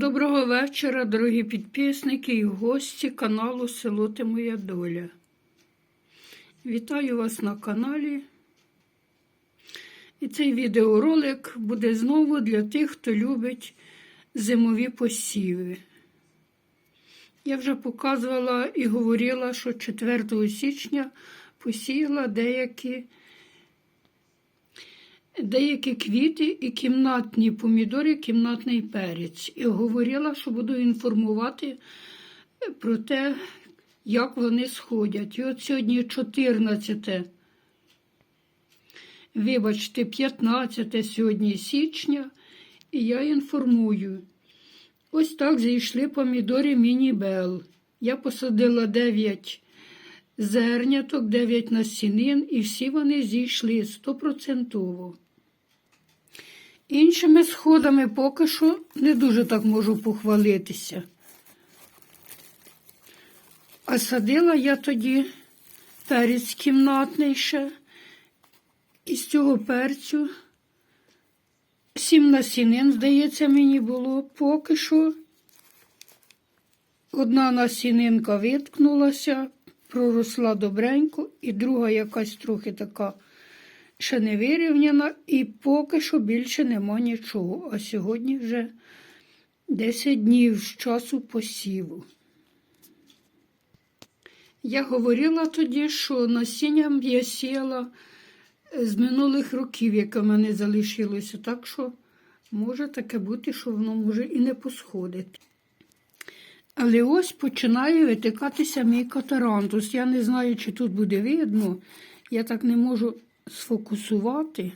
Доброго вечора, дорогі підписники і гості каналу Село Ти Моя Доля. Вітаю вас на каналі. І цей відеоролик буде знову для тих, хто любить зимові посіви. Я вже показувала і говорила, що 4 січня посіяла деякі деякі квіти і кімнатні помідори, кімнатний перець. І говорила, що буду інформувати про те, як вони сходять. І от сьогодні 14, вибачте, 15 сьогодні січня, і я інформую. Ось так зійшли помідори міні-бел. Я посадила 9 зерняток, 9 насінин, і всі вони зійшли стопроцентово. Іншими сходами поки що не дуже так можу похвалитися. А садила я тоді перець кімнатний ще. Із цього перцю сім насінин, здається, мені було поки що. Одна насінинка виткнулася, проросла добренько, і друга якась трохи така ще не вирівняна, і поки що більше нема нічого. А сьогодні вже 10 днів з часу посіву. Я говорила тоді, що насінням я сіяла з минулих років, яке в мене залишилося, так що може таке бути, що воно може і не посходить. Але ось починає витикатися мій катарантус. Я не знаю, чи тут буде видно. Я так не можу сфокусувати.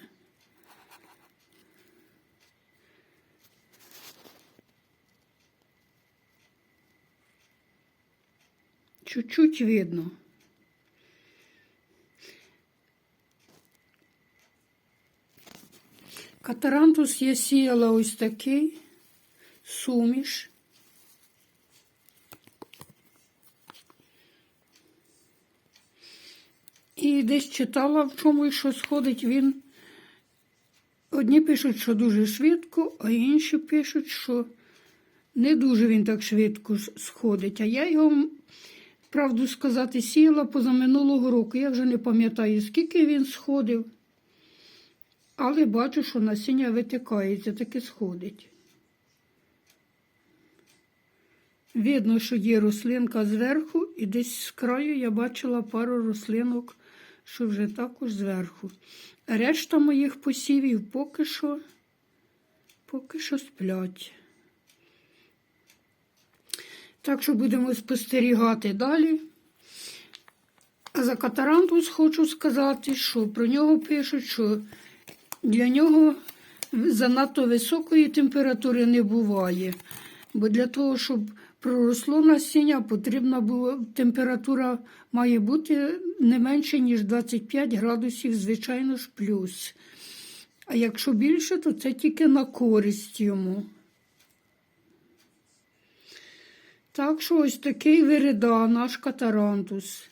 Чуть-чуть видно. Катарантус я сіяла ось такий суміш. Десь читала, в чому і що сходить він. Одні пишуть, що дуже швидко, а інші пишуть, що не дуже він так швидко сходить. А я його, правду сказати, сіяла позаминулого року. Я вже не пам'ятаю, скільки він сходив. Але бачу, що насіння витикається, таки сходить. Видно, що є рослинка зверху, і десь з краю я бачила пару рослинок що вже також зверху. Решта моїх посівів поки що, поки що сплять. Так що будемо спостерігати далі. А за катарантус хочу сказати, що про нього пишуть, що для нього занадто високої температури не буває. Бо для того, щоб проросло насіння, потрібна була температура має бути не менше, ніж 25 градусів, звичайно ж, плюс. А якщо більше, то це тільки на користь йому. Так що ось такий вирида, наш катарантус.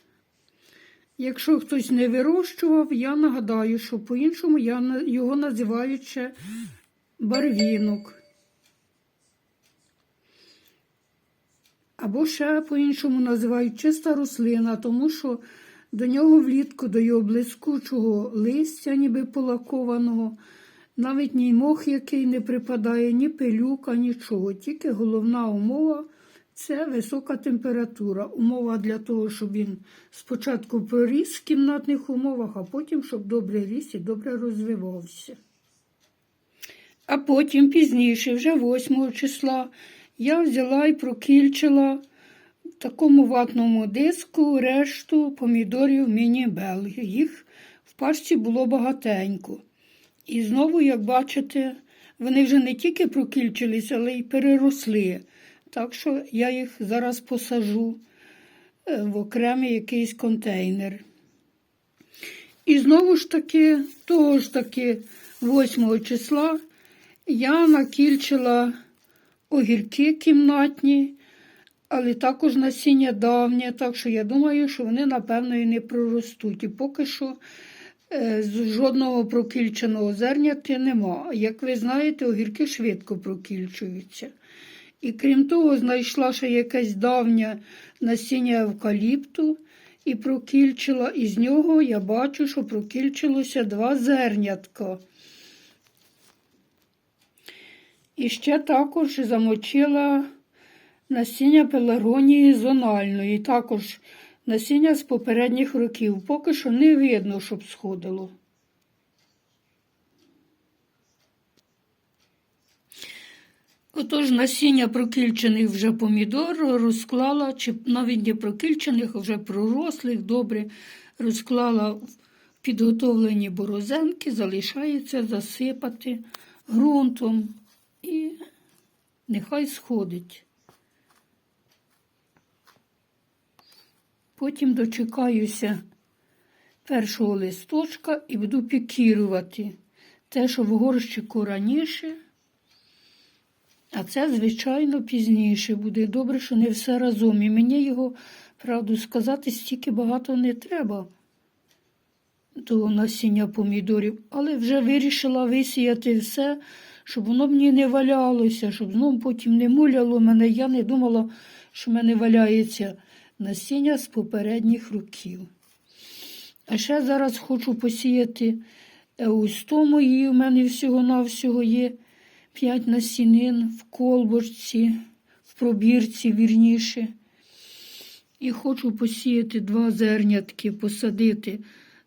Якщо хтось не вирощував, я нагадаю, що по-іншому я його називають ще барвінок. Або ще по-іншому називають чиста рослина, тому що до нього влітку, до його блискучого листя, ніби полакованого, навіть ні мох, який не припадає, ні пилюка, нічого. Тільки головна умова це висока температура. Умова для того, щоб він спочатку проріс в кімнатних умовах, а потім, щоб добре ріс і добре розвивався. А потім пізніше, вже 8 числа, я взяла і прокільчила в такому ватному диску решту помідорів міні-бел. Їх в пачці було багатенько. І знову, як бачите, вони вже не тільки прокільчились, але й переросли. Так що я їх зараз посажу е, в окремий якийсь контейнер. І знову ж таки, того ж таки, 8 числа я накільчила огірки кімнатні, але також насіння давнє, так що я думаю, що вони, напевно, і не проростуть. І поки що е, жодного прокільченого зерняти нема. Як ви знаєте, огірки швидко прокільчуються. І крім того, знайшла ще якесь давнє насіння евкаліпту і прокільчила. І з нього я бачу, що прокільчилося два зернятка. І ще також замочила насіння пеларгонії зональної, також насіння з попередніх років. Поки що не видно, щоб сходило. Отож насіння прокільчених вже помідор розклала, чи навіть не прокільчених, а вже пророслих, добре розклала підготовлені борозенки, залишається засипати ґрунтом і нехай сходить. Потім дочекаюся першого листочка і буду пікірувати те, що в горщику раніше. А це, звичайно, пізніше буде. Добре, що не все разом. І мені його, правду сказати, стільки багато не треба до насіння помідорів, але вже вирішила висіяти все, щоб воно мені не валялося, щоб знову потім не муляло мене. Я не думала, що в мене валяється насіння з попередніх років. А ще зараз хочу посіяти еустому, її в мене всього-навсього є. П'ять насінин в колбочці, в пробірці вірніше. І хочу посіяти два зернятки, посадити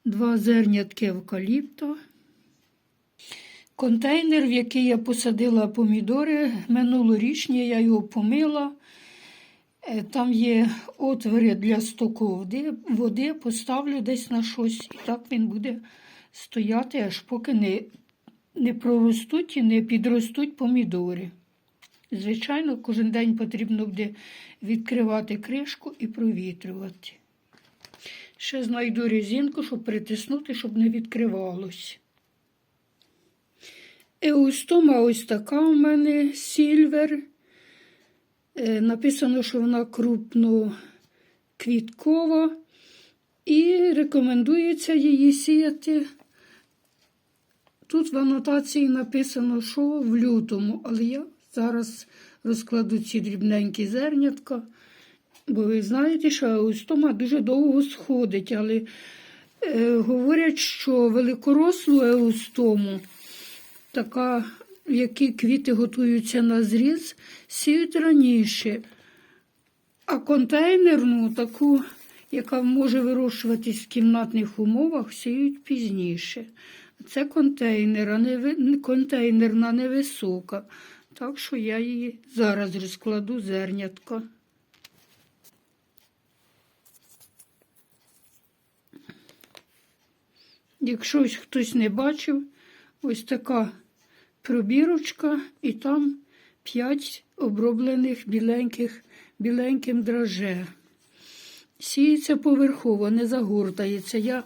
два зернятки евкаліпта. Контейнер, в який я посадила помідори, минулорічні, я його помила. Е, Там є отвори для стоку води, води поставлю десь на щось, і так він буде стояти, аж поки не не проростуть і не підростуть помідори. Звичайно, кожен день потрібно буде відкривати кришку і провітрювати. Ще знайду резинку, щоб притиснути, щоб не відкривалось. Еустома ось така у мене сільвер. Е, Написано, що вона крупно квіткова. І рекомендується її сіяти Тут в анотації написано, що в лютому, але я зараз розкладу ці дрібненькі зернятка, бо ви знаєте, що еустома дуже довго сходить, але е, говорять, що великорослу еустому, така, в якій квіти готуються на зріз, сіють раніше. А контейнерну, таку, яка може вирощуватись в кімнатних умовах, сіють пізніше. Це контейнер, а не контейнерна невисока. Так що я її зараз розкладу зернятко. Якщо хтось не бачив, ось така пробірочка, і там 5 оброблених біленьких, біленьким драже. Сіється поверхово, не загортається. Я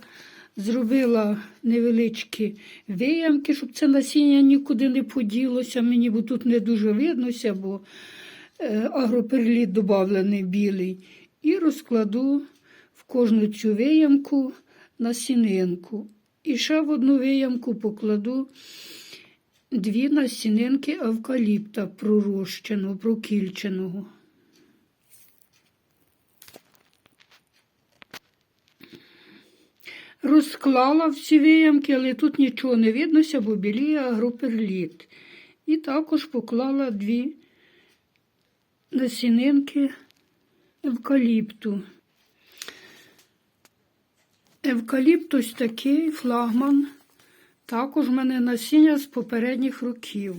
зробила невеличкі виямки, щоб це насіння нікуди не поділося. Мені бо тут не дуже виднося, бо е, агроперліт додавлений білий. І розкладу в кожну цю виямку насінинку. І ще в одну виямку покладу дві насінинки евкаліпта пророщеного, прокільченого. Розклала всі виямки, але тут нічого не виднося, бо біліє агроперліт. І також поклала дві насінинки евкаліпту. Евкаліпт ось такий флагман. Також в мене насіння з попередніх років.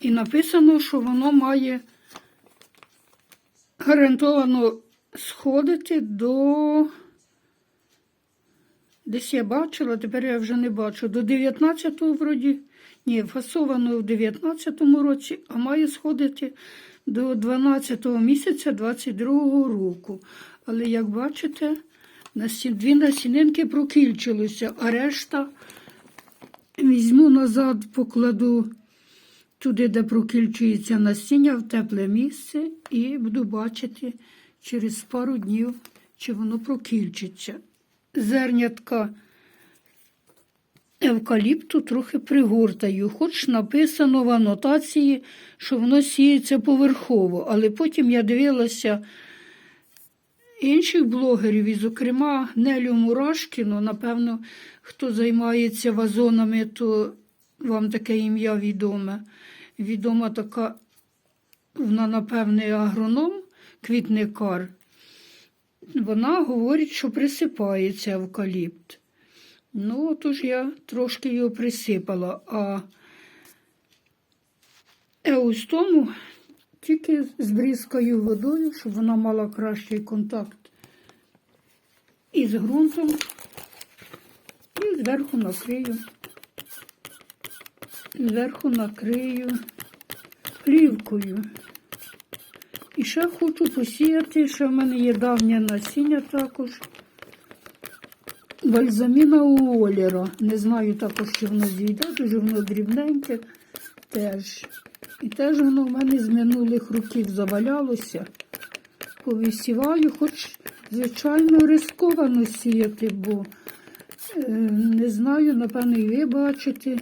І написано, що воно має гарантовано сходити до. Десь я бачила, тепер я вже не бачу. До 19-го вроді, ні, фасовано в 19-му році, а має сходити до 12-го місяця 22-го року. Але, як бачите, дві насінинки прокільчилися, а решта візьму назад, покладу туди, де прокільчується насіння, в тепле місце, і буду бачити через пару днів, чи воно прокільчиться. Зернятка евкаліпту трохи пригортаю, хоч написано в анотації, що воно сіється поверхово, але потім я дивилася інших блогерів, і, зокрема, Нелю Мурашкіну, напевно, хто займається вазонами, то вам таке ім'я відоме. Відома така, вона, напевне, агроном, квітникар. Вона говорить, що присипається евкаліпт. Ну, тож я трошки його присипала, а еустому тільки збризкаю водою, щоб вона мала кращий контакт із ґрунтом. І зверху накрию. Зверху накрию плівкою. І ще хочу посіяти, що в мене є давнє насіння також. Бальзаміна Уоллера. Не знаю також, чи воно зійде, дуже воно дрібненьке теж. І теж воно в мене з минулих років завалялося. Повисіваю, хоч, звичайно, рисковано сіяти, бо е, не знаю, напевно, і ви бачите,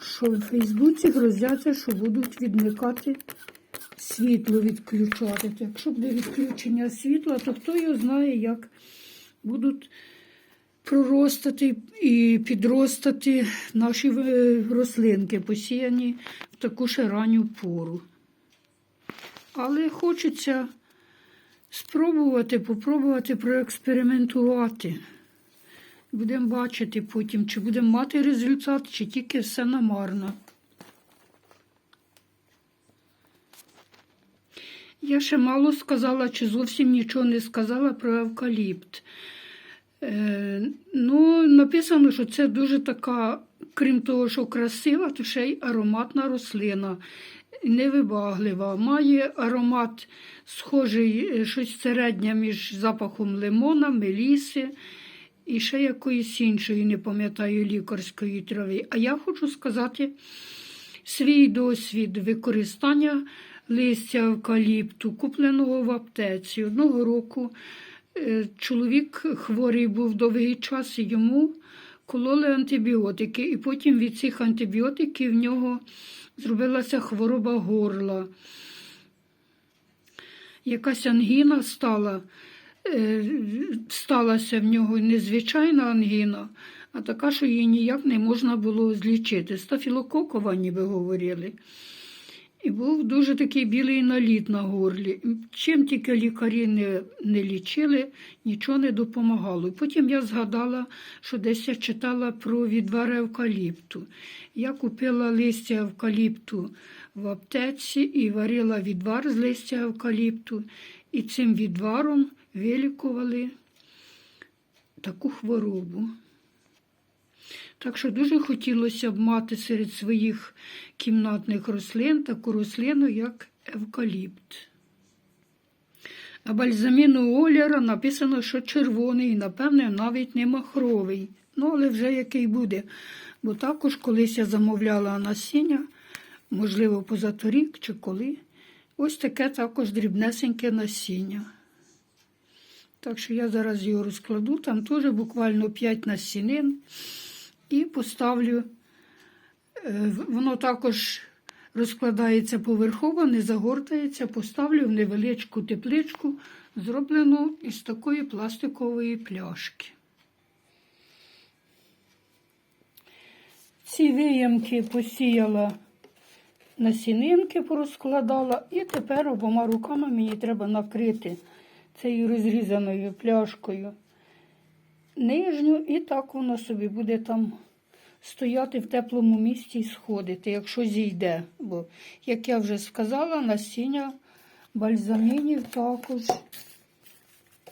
що в Фейсбуці грозяться, що будуть відмикати світло відключати. Якщо буде відключення світла, то хто його знає, як будуть проростати і підростати наші е, рослинки, посіяні в таку ще ранню пору. Але хочеться спробувати, попробувати проекспериментувати. Будемо бачити потім, чи будемо мати результат, чи тільки все намарно. Я ще мало сказала, чи зовсім нічого не сказала про евкаліпт. Е, ну, написано, що це дуже така, крім того, що красива, то ще й ароматна рослина, невибаглива. Має аромат схожий, е, щось середнє між запахом лимона, меліси і ще якоїсь іншої, не пам'ятаю, лікарської трави. А я хочу сказати свій досвід використання листя евкаліпту, купленого в аптеці. Одного року чоловік хворий був довгий час, йому кололи антибіотики. І потім від цих антибіотиків в нього зробилася хвороба горла. Якась ангіна стала, е, сталася в нього незвичайна ангіна, а така, що її ніяк не можна було злічити. Стафілококова, ніби говорили. І був дуже такий білий наліт на горлі. Чим тільки лікарі не, не лічили, нічого не допомагало. Потім я згадала, що десь я читала про відвар евкаліпту. Я купила листя евкаліпту в аптеці і варила відвар з листя евкаліпту. І цим відваром вилікували таку хворобу. Так що дуже хотілося б мати серед своїх кімнатних рослин таку рослину, як евкаліпт. А бальзаміну Олєра написано, що червоний, напевне, навіть не махровий. Ну, але вже який буде. Бо також колись я замовляла насіння, можливо, позаторік чи коли. Ось таке також дрібнесеньке насіння. Так що я зараз його розкладу, там теж буквально 5 насінин. І поставлю, е, воно також розкладається поверхово, не загортається, поставлю в невеличку тепличку, зроблену із такої пластикової пляшки. Ці виямки посіяла насінинки, порозкладала, і тепер обома руками мені треба накрити цією розрізаною пляшкою нижню, і так воно собі буде там стояти в теплому місці і сходити, якщо зійде. Бо, як я вже сказала, насіння бальзамінів також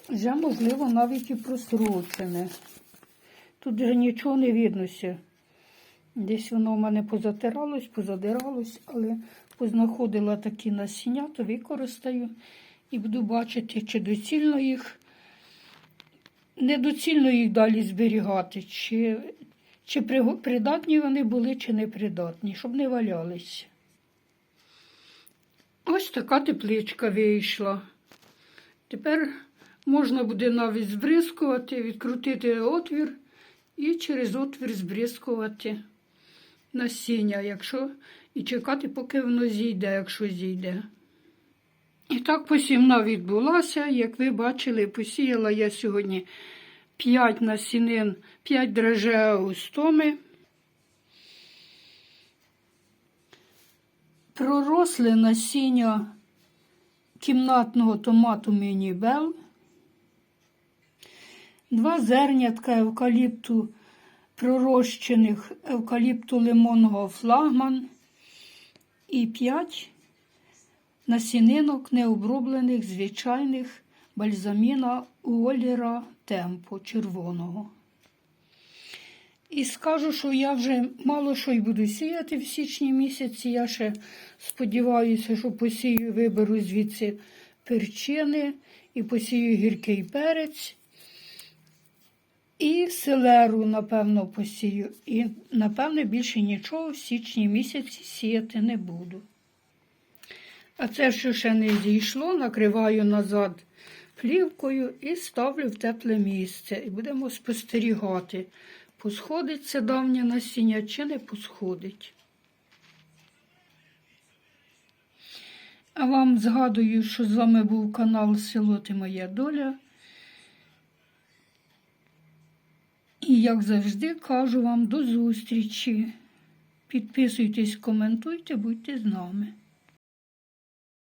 вже, можливо, навіть і просрочене. Тут вже нічого не виднося. Десь воно в мене позатиралось, позадиралось, але познаходила такі насіння, то використаю і буду бачити, чи доцільно їх недоцільно їх далі зберігати, чи чи придатні вони були, чи непридатні, щоб не валялися. Ось така тепличка вийшла. Тепер можна буде навіть збризкувати, відкрутити отвір і через отвір збризкувати насіння, якщо і чекати, поки воно зійде, якщо зійде. І так посівна відбулася. Як ви бачили, посіяла я сьогодні 5 насінин, 5 дрожжеустоми. Проросли насіння кімнатного томату Мінібел, два зернятка евкаліпту пророщених евкаліпту лимонного флагман і 5 насінинок необроблених звичайних бальзаміна Уоллера Темпо червоного. І скажу, що я вже мало що й буду сіяти в січні місяці. Я ще сподіваюся, що посію, виберу звідси перчини і посію гіркий перець. І селеру, напевно, посію. І, напевно, більше нічого в січні місяці сіяти не буду. А це, що ще не зійшло, накриваю назад плівкою і ставлю в тепле місце. І будемо спостерігати, посходить це давнє насіння чи не посходить. А вам згадую, що з вами був канал Село Ти Моя Доля. І, як завжди, кажу вам до зустрічі. Підписуйтесь, коментуйте, будьте з нами.